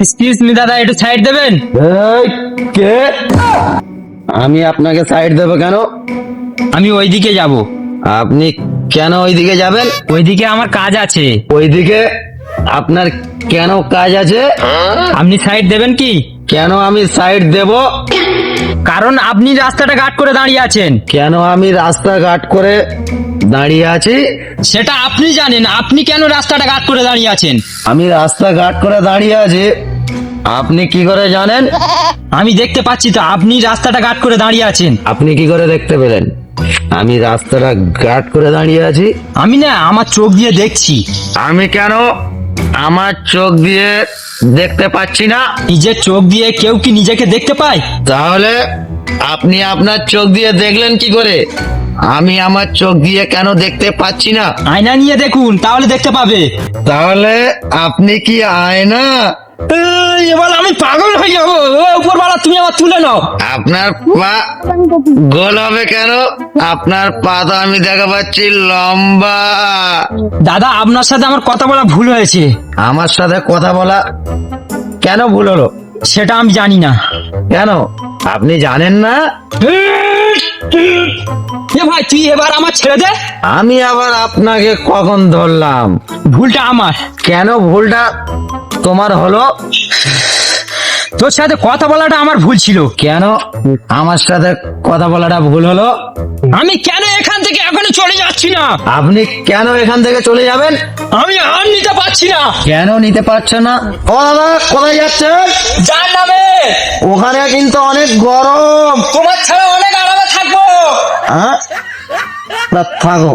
Excuse me দাদা একটু side দেবেন? এই, কে? আমি আপনাকে সাইড দেবো কেন? আমি ওইদিকে যাব। আপনি কেন ওইদিকে যাবেন? ওইদিকে আমার কাজ আছে। ওইদিকে আপনার কেন কাজ আছে? আপনি সাইড দেবেন কি? কেন আমি সাইড দেব? কারণ আপনি রাস্তাটা গার্ড করে দাঁড়িয়ে আছেন। কেন আমি রাস্তা ঘাট করে দাঁড়িয়ে আছি? সেটা আপনি জানেন আপনি কেন রাস্তাটা গার্ড করে দাঁড়িয়ে আছেন? আমি রাস্তা ঘাট করে দাঁড়িয়ে আছি। আপনি কি করে জানেন? আমি দেখতে পাচ্ছি তো আপনি রাস্তাটা গার্ড করে দাঁড়িয়ে আছেন। আপনি কি করে দেখতে পেলেন? আমি রাস্তাটা ঘাট করে দাঁড়িয়ে আছি। আমি না আমার চোখ দিয়ে দেখছি। আমি কেন আমার চোখ দিয়ে দেখতে পাচ্ছি না? নিজের চোখ দিয়ে কেউ কি নিজেকে দেখতে পায়? তাহলে আপনি আপনার চোখ দিয়ে দেখলেন কি করে? আমি আমার চোখ দিয়ে কেন দেখতে পাচ্ছি না? আয়না নিয়ে দেখুন তাহলে দেখতে পাবে। তাহলে আপনি কি আয়না? এই, এবার আমি পাগল হয়ে যাব। তুমি আমার তুলে নাও। আপনার পা গোল হবে কেন? আপনার পা তো আমি দেখা পাচ্ছি লম্বা। দাদা আপনার সাথে আমার কথা বলা ভুল হয়েছে। আমার সাথে কথা বলা কেন ভুল হলো? সেটা আমি জানি না। কেন? আপনি জানেন না? এ ভাই তুই এবার আমার ছেড়ে দে। আমি আবার আপনাকে কখন ধরলাম? ভুলটা আমার। কেন ভুলটা তোমার হলো? তোর সাথে কথা বলাটা আমার ভুল ছিল। কেন? আমার সাথে কথা বলাটা ভুল হলো? আমি কেন এখান থেকে এখনও চলে যাচ্ছি না? আপনি কেন এখান থেকে চলে যাবেন? আমি আর নিতে পারছি না। কেন নিতে পারছেন না? ও দাদা কোথায় যাচ্ছেন? যার নামে? কিন্তু অনেক গরম। তোমার ছাড়া অনেক আরামে থাকব। হ্যাঁ? থাকো।